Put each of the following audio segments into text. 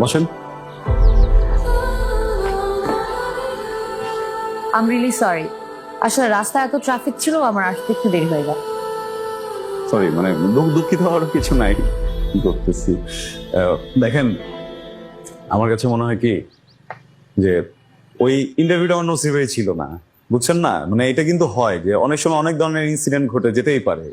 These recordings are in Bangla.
বসেন। আম রিলি সরি আসলে রাস্তায় এত ট্রাফিক ছিল আমার আসতে একটু দেরি হয়ে গেল সরি মানে দুঃখ- দুঃখিত হওয়ার কিছু নাই কি করতেছি দেখেন আমার কাছে মনে হয় কি যে ওই ইন্টারভিউটা আমার নসিবেই ছিল না। বুঝছেন না? মানে এটা কিন্তু হয় যে অনেক সময় অনেক ধরনের ইনসিডেন্ট ঘটে যেতেই পারে।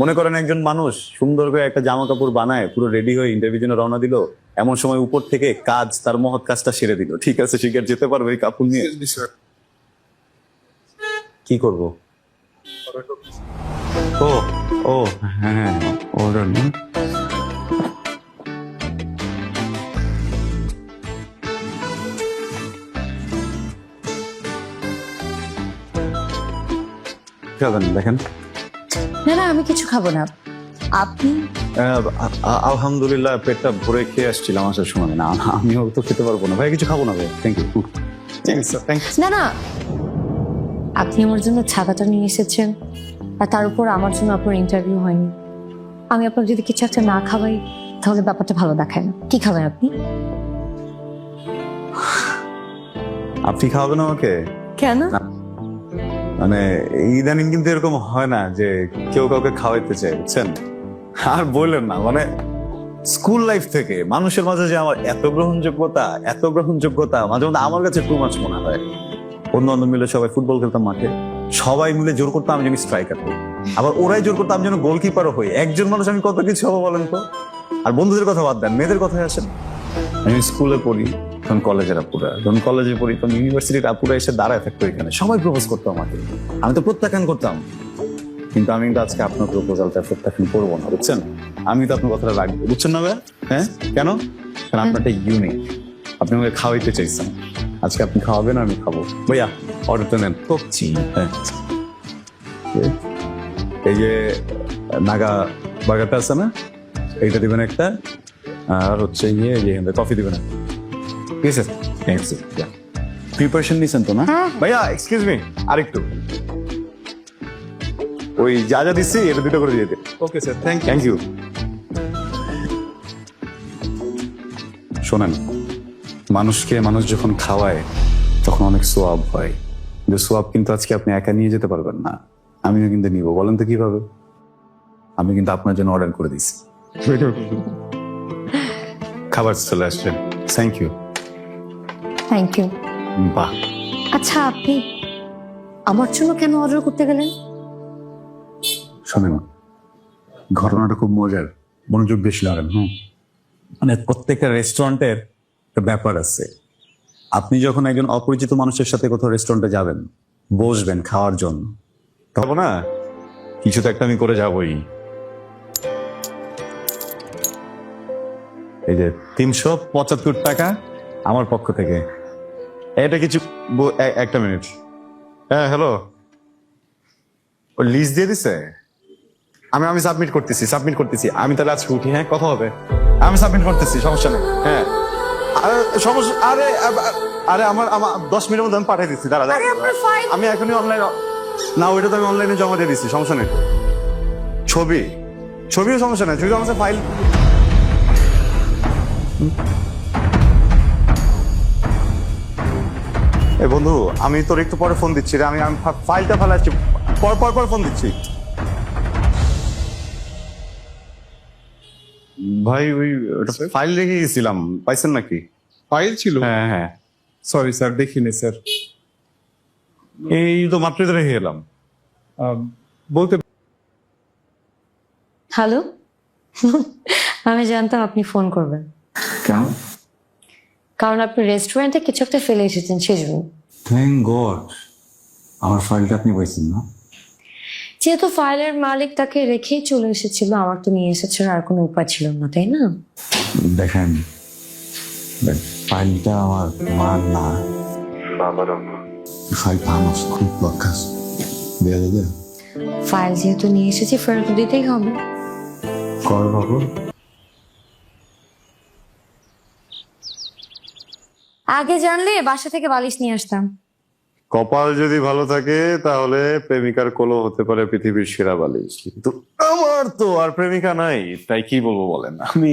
মনে করেন একজন মানুষ সুন্দর করে একটা জামা কাপড় বানায় পুরো রেডি হয়ে ইন্টারভিউ জন্য রওনা দিল এমন সময় উপর থেকে কাজ তার মহৎ কাজটা সেরে দিল। ঠিক আছে শিকার যেতে পারবে এই কাপড় নিয়ে। কি করব? ও ও হ্যাঁ অর্ডার না দেখেন। আমি কিছু খাব না। আপনি? আলহামদুলিল্লাহ পেটটা ভরে খেয়ে আসছিলাম আসার সময়। না আমিও তো খেতে পারব না। ভাই কিছু খাব না ভাই। থ্যাংক ইউ না না। আপনি আমার জন্য ছাতাটা নিয়ে এসেছেন আর তার উপর আমার জন্য আপনার ইন্টারভিউ হয়নি। আমি আপনার যদি কিছু একটা না খাওয়াই তাহলে ব্যাপারটা ভালো দেখায় না। কি খাবেন আপনি? আপনি খাওয়াবেন আমাকে? কেন? মানে ইদানিং কিন্তু এরকম হয় না যে কেউ কাউকে খাওয়াইতে চায়, বুঝছেন? আর বললেন না মানে স্কুল লাইফ থেকে মানুষের মাঝে যে আমার এত গ্রহণযোগ্যতা এত গ্রহণযোগ্যতা, মাঝে মধ্যে আমার কাছে টু মাছ মনে হয়। বন্ধু বান্ধব মিলে সবাই ফুটবল খেলতাম মাঠে, সবাই মিলে জোর করতাম আমি যেন স্ট্রাইকার হই। আবার ওরাই জোর করতাম আমি যেন গোলকিপারও হই। একজন মানুষ আমি কত কিছু হব বলেন তো? আর বন্ধুদের কথা বাদ দেন, মেয়েদের কথায় আসেন। আমি স্কুলে পড়ি তখন কলেজের আপুরা। যখন কলেজে পড়ি তখন ইউনিভার্সিটির আপুরা এসে দাঁড়ায় থাকতো এখানে। সবাই প্রপোজ করতো আমাকে। আমি তো প্রত্যাখ্যান করতাম। কিন্তু আমি কিন্তু আজকে আপনার প্রপোজালটা প্রত্যাখ্যান করব না বুঝছেন? আমি তো আপনার কথাটা রাখব। বুঝছেন না হ্যাঁ? কেন? কারণ আপনারটা ইউনিক আপনি আমাকে খাওয়াইতে চাইছেন। আজকে আপনি খাওয়াবেন আমি খাব। ভাইয়া অর্ডারটা নেন। করছি হ্যাঁ। এই- এই যে নাগা বার্গারটা আছে না? এইটা দিবেন একটা। আর হচ্ছে ইয়ে যে কফি দিবেন একটা। ঠিক আছে থ্যাংক ইউ প্রিপারেশন নিছেন তো না? হ্যাঁ। ভাইয়া এক্সকিউজ মি আরেকটু। ওই যা যা দিচ্ছি এটা দুটো করে দিয়ে দিন okay sir thank thank you শোনেন মানুষকে মানুষ যখন খাওয়ায় তখন অনেক সোয়াব হয়। যে সোয়াব কিন্তু আজকে আপনি একা নিয়ে যেতে পারবেন না। আমিও কিন্তু নিব। বলেন তো কীভাবে? আমি কিন্তু আপনার জন্য অর্ডার করে দিছি খাবার চলে আসছেন থ্যাংক ইউ থ্যাংক ইউ বাহ। আচ্ছা আপনি আমার জন্য কেন অর্ডার করতে গেলেন? শোনেন ঘটনাটা খুব মজার। মনোযোগ বেশি লাগান হুম। মানে প্রত্যেকটা রেস্টুরেন্টের একটা ব্যাপার আছে। আপনি যখন একজন অপরিচিত মানুষের সাথে কোথাও রেস্টুরেন্টে যাবেন বসবেন খাওয়ার জন্য তখন না কিছু তো একটা আমি করে যাবই। এই যে তিনশো পঁচাত্তর টাকা আমার পক্ষ থেকে। এটা কিছু একটা মিনিট। হ্যাঁ হ্যালো ও লিস্ট দিয়ে দিছে? আমি আমি সাবমিট করতেছি সাবমিট করতেছি। আমি তাহলে আজকে উঠি হ্যাঁ কথা হবে। আমি সাবমিট করতেছি সমস্যা নেই হ্যাঁ। আরে সমস্যা আরে আরে আমার আমার দশ মিনিটের মধ্যে আমি পাঠিয়ে দিচ্ছি দাঁড়া দাঁড়া। আমি এখনই অনলাইন না ওইটা তো আমি অনলাইনে জমা দিয়ে দিচ্ছি সমস্যা নেই। ছবি ছবিও সমস্যা নেই ছবি আমার ফাইল এ বন্ধু আমি তোর একটু পরে ফোন দিচ্ছি রে। আমি আমি ফাইলটা ফেলাচ্ছি পর পর পর ফোন দিচ্ছি। ভাই ওই ফাইল রেখে গেছিলাম। পাইছেন নাকি? ফাইল ছিল? হ্যাঁ হ্যাঁ। সরি স্যার দেখিনি স্যার এই তো মাত্রই তো রেখে গেলাম। বলতে হ্যালো আমি জানতাম আপনি ফোন করবেন। কেন? কারণ আপনি রেস্টুরেন্টে কিছু একটা ফেলে এসেছেন সেজন্য থ্যাংক গড আমার ফাইলটা আপনি পাইছেন না। যেহেতু ফাইলের মালিক তাকে রেখেই চলে এসেছিল আমার তো নিয়ে এসেছে আর কোনো উপায় ছিল না তাই না? দেখেন ফাইলটা আমার মার না। ফাইলটা আমার খুব দরকার। দেয়া যাবে? ফাইল যেহেতু নিয়ে এসেছি ফেরত দিতেই হবে। কর বাবু। আগে জানলে বাসা থেকে বালিশ নিয়ে আসতাম। কপাল যদি ভালো থাকে তাহলে প্রেমিকার কোলো হতে পারে পৃথিবীর সেরা বালিশ। কিন্তু আমার তো আর প্রেমিকা নাই তাই কি বলব বলেন? আমি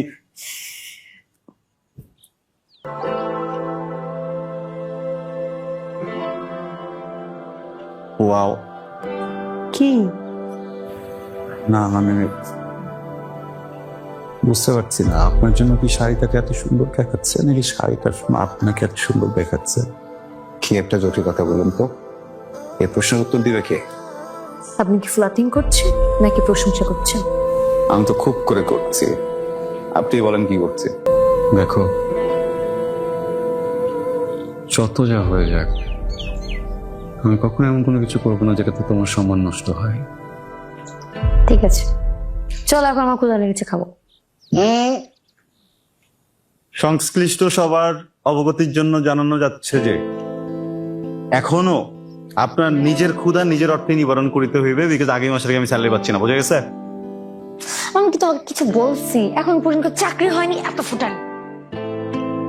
ওয়াও। কি? না মানে বুঝতে পারছি না। আপনার জন্য কি শাড়িটাকে এত সুন্দর দেখাচ্ছে নাকি শাড়িটার সময় আপনাকে এত সুন্দর দেখাচ্ছে? কি একটা জটিল কথা বলুন তো। এই প্রশ্নের উত্তর দিবে কে? আপনি কি ফ্লাটিং করছেন নাকি প্রশংসা করছেন? আমি তো খুব করে করছি। আপনি বলেন কি করছে দেখো যত যা হয়ে যাক আমি কখনো এমন কোনো কিছু করব না যেটাতে তোমার সম্মান নষ্ট হয়। ঠিক আছে। চল এখন আমার ক্ষুধা লেগেছে খাব। সংশ্লিষ্ট সবার অবগতির জন্য জানানো যাচ্ছে যে এখনও আপনার নিজের ক্ষুধা নিজের অর্থে নিবারণ করিতে হইবে বিকজ আগামী মাসের আমি স্যালারি পাচ্ছি না বোঝা গেছে? আমি কি তোমাকে কিছু বলছি এখন পর্যন্ত চাকরি হয়নি এত ফুটান।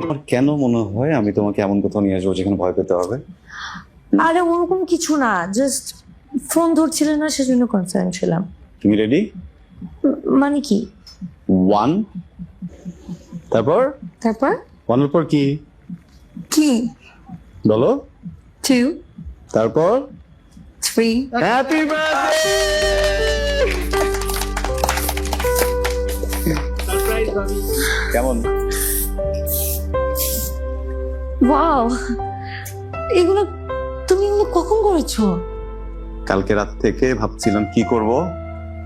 আমার কেন মনে হয় আমি তোমাকে এমন কোথাও নিয়ে আসব যেখানে ভয় পেতে হবে? আরে ওরকম কিছু না জাস্ট ফোন ধরছিলে না সেজন্য কনসার্ন ছিলাম। তুমি রেডি মানে কি? ওয়ান তারপর? তারপর? ওয়ানের পর কি? কি? বলো। টু তারপর? থ্রি হ্যাপি কেমন? ওয়াও এগুলো তুমি এগুলো কখন করেছ? কালকে রাত থেকে ভাবছিলাম কি করব।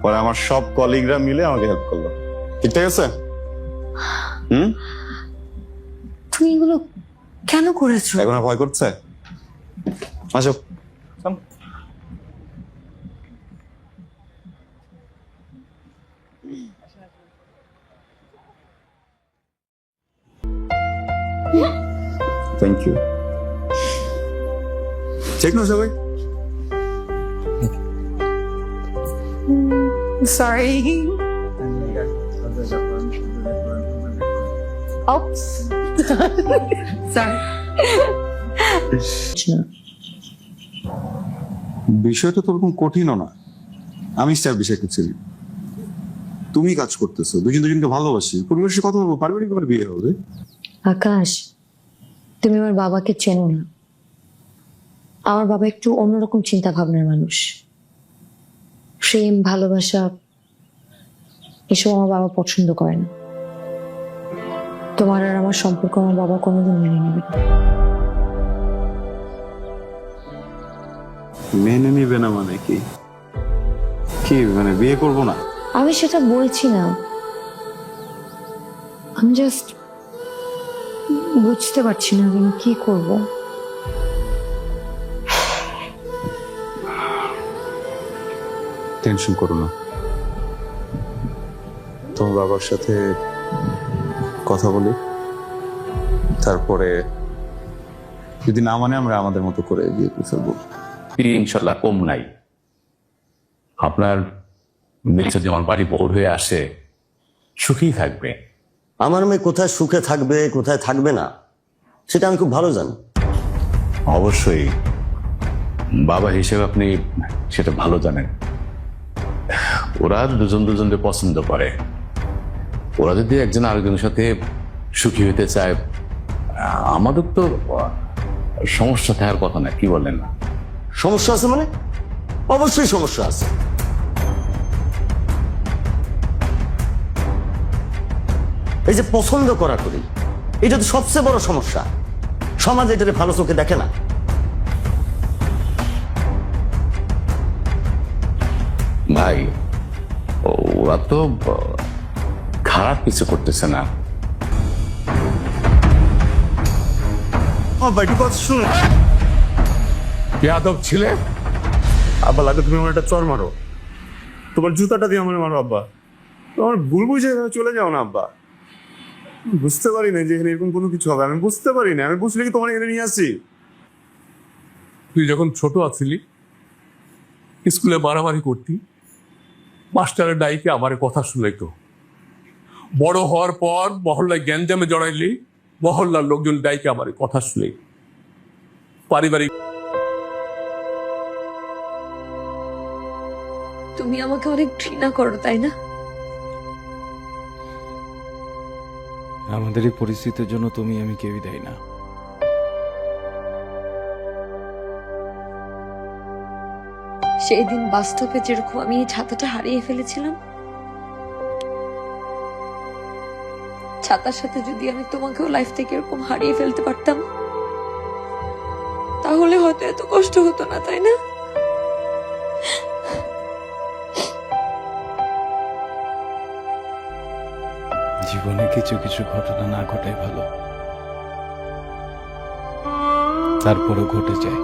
পরে আমার সব কলিগরা মিলে আমাকে হেল্প করল। ঠিক আছে হুম? তুমি এগুলো কেন করেছ? এখন আর ভয় করছে? আসো। থ্যাংক ইউ ঠিক না সবাই। Sorry Oops. Sorry. বিষয়টা তো ওরকম কঠিনও না। আমি স্যার বিষয়টা ছিলি তুমি কাজ করতেছো দুজন দুজনকে ভালোবাসি। পরিবারের কথা বলব পারিবারিক ভাবে বিয়ে হবে। আকাশ তুমি আমার বাবাকে চেনো না। আমার বাবা একটু অন্যরকম চিন্তা ভাবনার মানুষ। প্রেম ভালোবাসা এসব আমার বাবা পছন্দ করে না। তোমার আর আমার সম্পর্ক আমার বাবা কোনোদিন মেনে নেবে না। মেনে নিবে না মানে কি? কি মানে বিয়ে করব না? আমি সেটা বলছি না। আমি জাস্ট বুঝতে পারছি না আমি কি করব। টেনশন করো না। তোমার বাবার সাথে কথা বলি। তারপরে যদি না মানে আমরা আমাদের মতো করে করে ফেলব ইনশাল্লাহ কম নাই। আপনার মেয়ে যদি আমার বাড়ি বড় হয়ে আসে সুখী থাকবে। আমার মেয়ে কোথায় সুখে থাকবে কোথায় থাকবে না সেটা আমি খুব ভালো জানি। অবশ্যই বাবা হিসেবে আপনি সেটা ভালো জানেন। ওরা দুজন দুজনকে পছন্দ করে। ওরা যদি একজন আরেকজনের সাথে সুখী হতে চায়। আমাদের তো সমস্যা থাকার কথা না কি বলেন? না সমস্যা আছে মানে? অবশ্যই সমস্যা আছে। এই যে পছন্দ করা করি এটা তো সবচেয়ে বড় সমস্যা। সমাজ এটাকে ভালো চোখে দেখে না। ভাই ওরা তো খারাপ কিছু করতেছে না। আব্বা একটু কথা শুনো যাদব ছিলে? আব্বা লাগে তুমি আমার একটা চর মারো। তোমার জুতাটা দিয়ে আমার মারো আব্বা। তোমার ভুল বুঝে চলে যাও না আব্বা। বুঝতে পারি না যে এখানে এরকম কোনো কিছু হবে। আমি বুঝতে পারি না আমি বুঝলে কি তোমার এখানে নিয়ে আসি? তুই যখন ছোট আছিলি স্কুলে মারামারি করতি মাস্টারের ডাইকে আমার কথা শুনাইতো। বড় হওয়ার পর মহল্লায় গ্যাঞ্জামে জড়াইলি মহল্লার লোকজন ডাইকে আমার কথা শুনে। পারিবারিক তুমি আমাকে অনেক ঘৃণা করো তাই না? আমাদের এই পরিস্থিতির জন্য তুমি আমি কেউই দেয় না। সেই দিন বাস্তবে যেরকম আমি এই ছাতাটা হারিয়ে ফেলেছিলাম ছাতার সাথে যদি আমি তোমাকেও লাইফ থেকে এরকম হারিয়ে ফেলতে পারতাম, তাহলে হয়তো এত কষ্ট হতো না, তাই না? জীবনে কিছু কিছু ঘটনা না ঘটাই ভালো। তারপরে ঘটে যায়।